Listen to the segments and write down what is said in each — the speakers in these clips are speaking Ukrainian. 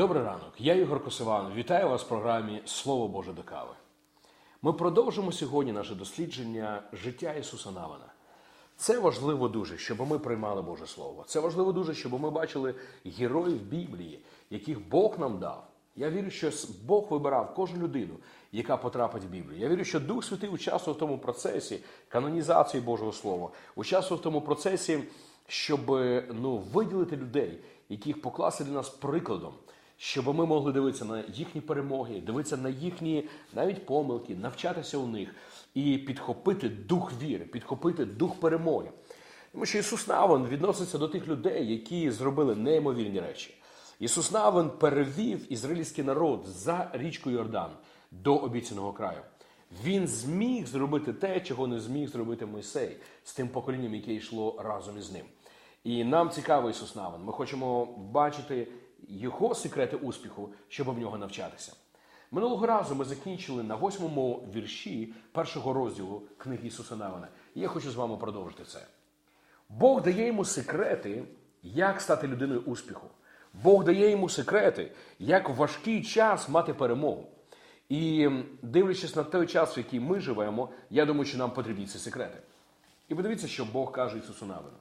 Добрий ранок, я Ігор Косиван. Вітаю вас в програмі Слово Боже до кави. Ми продовжимо сьогодні наше дослідження життя Ісуса Навина. Це важливо дуже, щоб ми приймали Боже Слово. Це важливо дуже, щоб ми бачили героїв Біблії, яких Бог нам дав. Я вірю, що Бог вибирав кожну людину, яка потрапить в Біблію. Я вірю, що Дух Святий участвував в тому процесі канонізації Божого Слова, участвував в тому процесі, щоб ну, виділити людей, яких покласти для нас прикладом, щоб ми могли дивитися на їхні перемоги, дивитися на їхні навіть помилки, навчатися у них і підхопити дух віри, підхопити дух перемоги. Тому що Ісус Навин відноситься до тих людей, які зробили неймовірні речі. Ісус Навин перевів ізраїльський народ за річку Йордан до обіцяного краю. Він зміг зробити те, чого не зміг зробити Мойсей з тим поколінням, яке йшло разом із ним. І нам цікавий Ісус Навин. Ми хочемо бачити його секрети успіху, щоб в нього навчатися. Минулого разу ми закінчили на восьмому вірші першого розділу книги Ісуса Навина. І я хочу з вами продовжити це. Бог дає йому секрети, як стати людиною успіху. Бог дає йому секрети, як в важкий час мати перемогу. І дивлячись на той час, в який ми живемо, я думаю, що нам потрібні ці секрети. І подивіться, що Бог каже Ісусу Навину.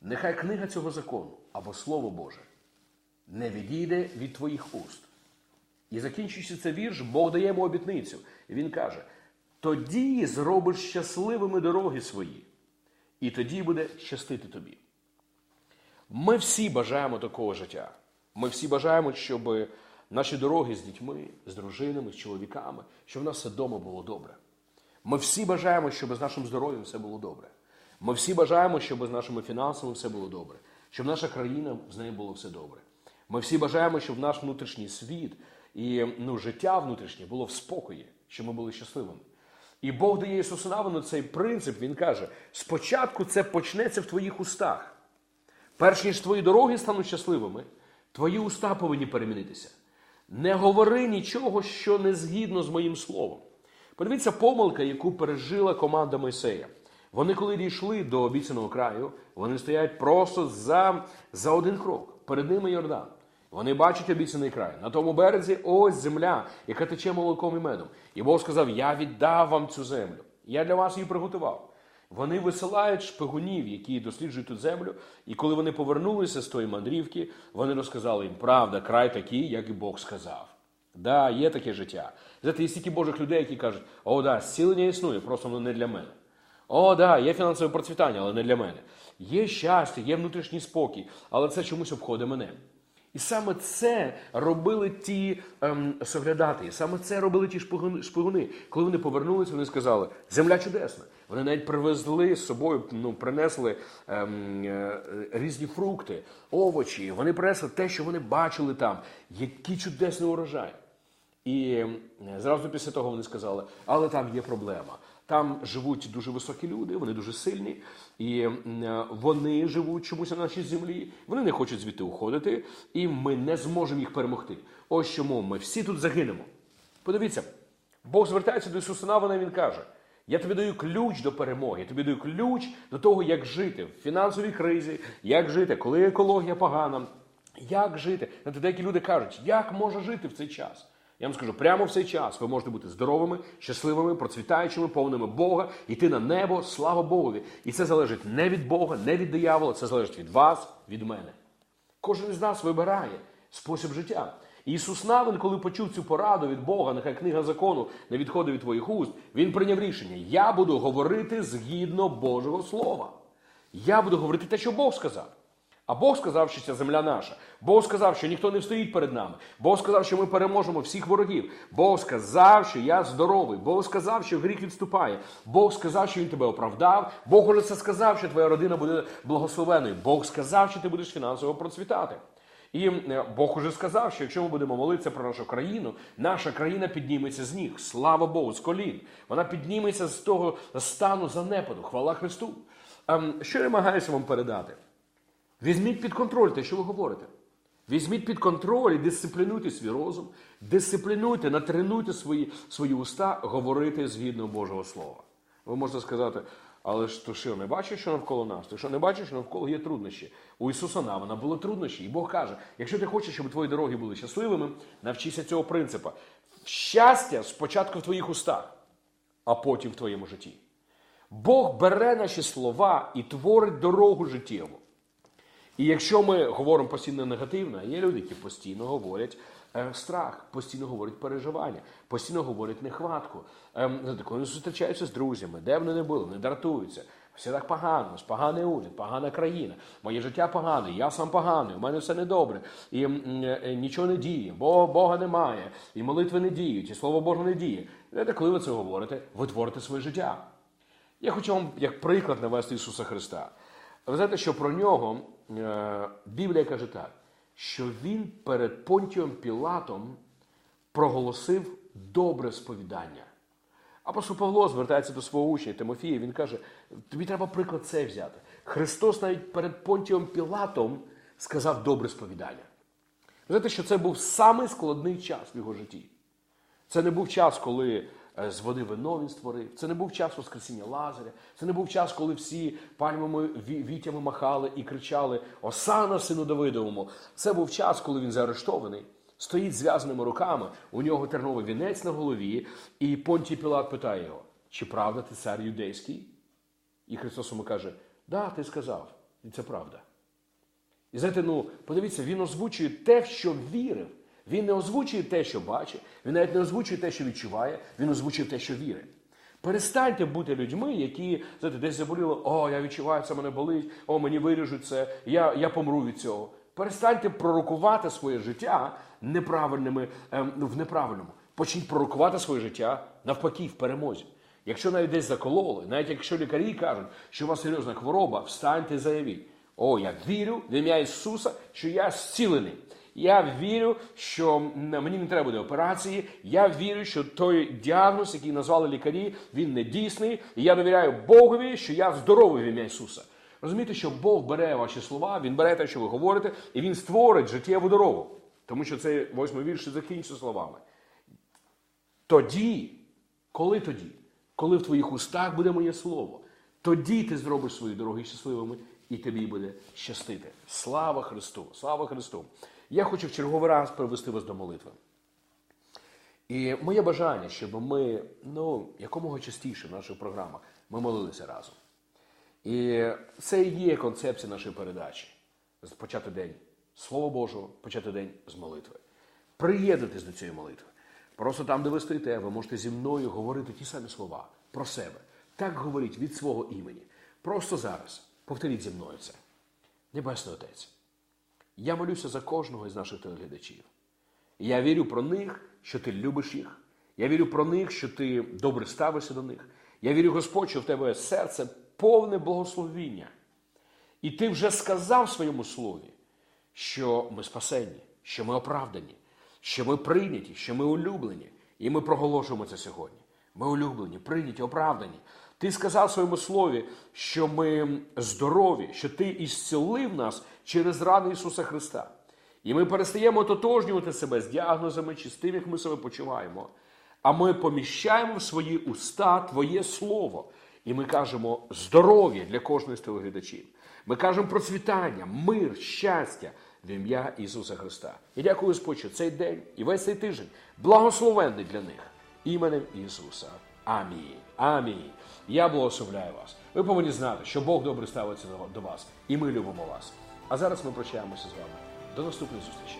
Нехай книга цього закону або Слово Боже не відійде від твоїх уст. І закінчуючи цей вірш, Бог дає йому обітницю. І він каже: тоді зробиш щасливими дороги свої, і тоді буде щастити тобі. Ми всі бажаємо такого життя. Ми всі бажаємо, щоб наші дороги з дітьми, з дружинами, з чоловіками, щоб в нас все вдома було добре. Ми всі бажаємо, щоб з нашим здоров'ям все було добре. Ми всі бажаємо, щоб з нашими фінансами все було добре, щоб наша країна з нею було все добре. Ми всі бажаємо, щоб наш внутрішній світ і ну, життя внутрішнє було в спокої, щоб ми були щасливими. І Бог дає Ісусу Навину цей принцип, Він каже: спочатку це почнеться в твоїх устах. Перш ніж твої дороги стануть щасливими, твої уста повинні перемінитися. Не говори нічого, що не згідно з моїм словом. Подивіться, помилка, яку пережила команда Мойсея. Вони, коли дійшли до обіцяного краю, вони стоять просто за, за один крок. Перед ними Йордан. Вони бачать обіцяний край. На тому березі ось земля, яка тече молоком і медом. І Бог сказав: Я віддав вам цю землю. Я для вас її приготував. Вони висилають шпигунів, які досліджують ту землю. І коли вони повернулися з тої мандрівки, вони розказали їм, правда, край такий, як і Бог сказав. Да, є таке життя. Знаєте, є стільки Божих людей, які кажуть, о, да, зцілення існує, просто воно не для мене. О, да, є фінансове процвітання, але не для мене. Є щастя, є внутрішній спокій, але це чомусь обходить мене. І саме це робили ті ем, соглядати, саме це робили ті шпигуни. Коли вони повернулися, вони сказали, земля чудесна. Вони навіть привезли з собою, ну, принесли ем, е, різні фрукти, овочі. Вони принесли те, що вони бачили там, який чудесний урожай. І ем, зразу після того вони сказали, але там є проблема. Там живуть дуже високі люди, вони дуже сильні, і вони живуть чомусь на нашій землі. Вони не хочуть звідти уходити, і ми не зможемо їх перемогти. Ось чому ми всі тут загинемо. Подивіться, Бог звертається до Ісуса Навина, і Він каже: Я тобі даю ключ до перемоги, я тобі даю ключ до того, як жити в фінансовій кризі, як жити, коли екологія погана, як жити. Деякі люди кажуть, як може жити в цей час. Я вам скажу, прямо в цей час ви можете бути здоровими, щасливими, процвітаючими, повними Бога, йти на небо, слава Богові. І це залежить не від Бога, не від диявола, це залежить від вас, від мене. Кожен із нас вибирає спосіб життя. Ісус Навин, коли почув цю пораду від Бога, нехай книга закону не відходить від твоїх уст, він прийняв рішення: я буду говорити згідно Божого Слова. Я буду говорити те, що Бог сказав. А Бог сказав, що ця земля наша. Бог сказав, що ніхто не встоїть перед нами. Бог сказав, що ми переможемо всіх ворогів. Бог сказав, що я здоровий. Бог сказав, що гріх відступає. Бог сказав, що він тебе оправдав. Бог уже це сказав, що твоя родина буде благословеною. Бог сказав, що ти будеш фінансово процвітати. І Бог уже сказав, що якщо ми будемо молитися про нашу країну, наша країна підніметься з ніг. Слава Богу, з колін. Вона підніметься з того стану занепаду. Хвала Христу. Ем, що я намагаюся вам передати? Візьміть під контроль те, що ви говорите. Візьміть під контроль і дисциплінуйте свій розум, дисциплінуйте, натренуйте свої свої уста говорити згідно Божого Слова. Ви можете сказати, Але ж ти що, не бачиш, що навколо нас? Ти що не бачиш, що навколо є труднощі? У Ісуса Навина були труднощі. І Бог каже: якщо ти хочеш, щоб твої дороги були щасливими, навчися цього принципу. Щастя спочатку в твоїх устах, а потім в твоєму житті. Бог бере наші слова і творить дорогу життєву. І якщо ми говоримо постійно негативно, є люди, які постійно говорять е, страх, постійно говорять переживання, постійно говорять нехватку. Ем, коли зустрічаються з друзями, де вони не були, вони дратуються. Все так погано, поганий уряд, погана країна, моє життя погане, я сам поганий, у мене все недобре, і м, е, нічого не діє, бо Бога немає, і молитви не діють, і Слово Боже не діє. Знаєте, коли ви це говорите, ви творите своє життя. Я хочу вам як приклад навести Ісуса Христа. Ви знаєте, що про нього е, Біблія каже так, що він перед Понтієм Пілатом проголосив добре сповідання. Апостол Павло звертається до свого учня Тимофія, він каже: тобі треба приклад це взяти. Христос навіть перед Понтієм Пілатом сказав добре сповідання. Ви знаєте, що це був самий складний час в його житті. Це не був час, коли з води вино він створив. Це не був час Воскресіння Лазаря. Це не був час, коли всі пальмами вітями махали і кричали Осана сину Давидовому. Це був час, коли він заарештований, стоїть зв'язаними руками, у нього терновий вінець на голові, і Понтій Пілат питає його: чи правда ти цар юдейський? І Христос йому каже: Да, ти сказав, і це правда. І знаєте, ну подивіться, він озвучує те, в що вірив. Він не озвучує те, що бачить, він навіть не озвучує те, що відчуває, він озвучує те, що вірить. Перестаньте бути людьми, які знаєте, десь заболіли, о, я відчуваю, це мене болить, о, мені виріжуть це, я, я помру від цього. Перестаньте пророкувати своє життя неправильними, ем, ну, в неправильному. Почніть пророкувати своє життя навпаки, в перемозі. Якщо навіть десь закололи, навіть якщо лікарі кажуть, що у вас серйозна хвороба, встаньте і заявіть. О, я вірю в ім'я Ісуса, що я зцілений. Я вірю, що мені не треба буде операції. Я вірю, що той діагноз, який назвали лікарі, він не дійсний. І я довіряю Богові, що я здоровий в ім'я Ісуса. Розумієте, що Бог бере ваші слова, Він бере те, що ви говорите, і Він створить життєву дорогу. Тому що це восьмий вірш закінчиться словами. Тоді, коли тоді? Коли в твоїх устах буде моє слово, тоді ти зробиш свої дороги щасливими, і тобі буде щастити. Слава Христу! Слава Христу! Я хочу в черговий раз привести вас до молитви. І моє бажання, щоб ми, ну, якомога частіше в наших програмах ми молилися разом. І це і є концепція нашої передачі. Почати день Слова Божого, почати день з молитви. Приєднатись до цієї молитви. Просто там, де ви стоїте, ви можете зі мною говорити ті самі слова про себе. Так говоріть від свого імені. Просто зараз повторіть зі мною це. Небесний Отець. Я молюся за кожного із наших телеглядачів. Я вірю про них, що ти любиш їх. Я вірю про них, що ти добре ставишся до них. Я вірю, Господь, що в тебе серце повне благословіння. І ти вже сказав в своєму слові, що ми спасенні, що ми оправдані, що ми прийняті, що ми улюблені. І ми проголошуємо це сьогодні. Ми улюблені, прийняті, оправдані. Ти сказав в своєму слові, що ми здорові, що ти ісцілив нас через рани Ісуса Христа. І ми перестаємо ототожнювати себе з діагнозами чи з тим, як ми себе почуваємо. А ми поміщаємо в свої уста Твоє Слово. І ми кажемо здоров'я для кожного з телеглядачів. Ми кажемо процвітання, мир, щастя в ім'я Ісуса Христа. І дякую Господь, що цей день і весь цей тиждень благословенний для них іменем Ісуса. Амінь. Амінь. Я благословляю вас. Ви повинні знати, що Бог добре ставиться до вас, і ми любимо вас. А зараз ми прощаємося з вами. До наступної зустрічі.